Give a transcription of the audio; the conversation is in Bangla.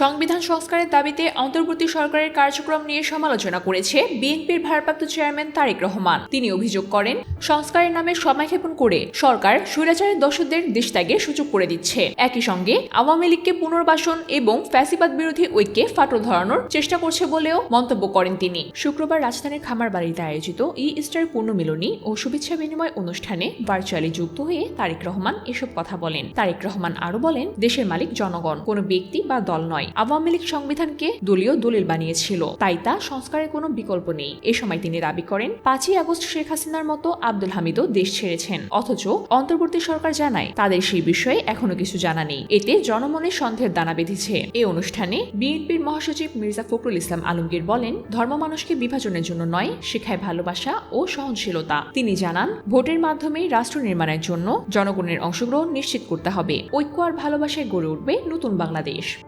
সংবিধান সংস্কারের দাবিতে অন্তর্বর্তী সরকারের কার্যক্রম নিয়ে সমালোচনা করেছে বিএনপির ভারপ্রাপ্ত চেয়ারম্যান তারেক রহমান। তিনি অভিযোগ করেন, সংস্কারের নামে সময়ক্ষেপণ করে সরকার স্বৈরাচারের দর্শকদের দেশত্যাগের সুযোগ করে দিচ্ছে। একই সঙ্গে আওয়ামী লীগকে পুনর্বাসন এবং ফ্যাসিবাদ বিরোধী ঐক্যে ফাটল ধরানোর চেষ্টা করছে বলেও মন্তব্য করেন তিনি। শুক্রবার রাজধানীর খামারবাড়িতে আয়োজিত ই ইস্টার পূর্ণমিলনী ও শুভেচ্ছা বিনিময় অনুষ্ঠানে ভার্চুয়ালি যুক্ত হয়ে তারেক রহমান এসব কথা বলেন। তারেক রহমান আরও বলেন, দেশের মালিক জনগণ, কোনো ব্যক্তি বা দল নয়। আওয়ামী লীগ সংবিধানকে দলীয় দলিল বানিয়েছিল। তাই তা সংস্কারের কোনো বিকল্প নেই। এ সময় তিনি দাবি করেন, পাঁচই আগস্ট শেখ হাসিনার মতো আব্দুল হামিদও দেশ ছেড়েছেন। অথচ অন্তর্বর্তী সরকার জানায়, তাদের সেই বিষয়ে এখনও কিছু জানা নেই। এতে জনমনে সন্দেহের দানা বেঁধেছে। এই অনুষ্ঠানে বিএনপির মহাসচিব মির্জা ফখরুল ইসলাম আলমগীর বলেন, ধর্ম মানুষকে বিভাজনের জন্য নয়, শেখায় ভালোবাসা ও সহনশীলতা। তিনি জানান, ভোটের মাধ্যমেই রাষ্ট্র নির্মাণের জন্য জনগণের অংশগ্রহণ নিশ্চিত করতে হবে। ঐক্য আর ভালোবাসায় গড়ে উঠবে নতুন বাংলাদেশ।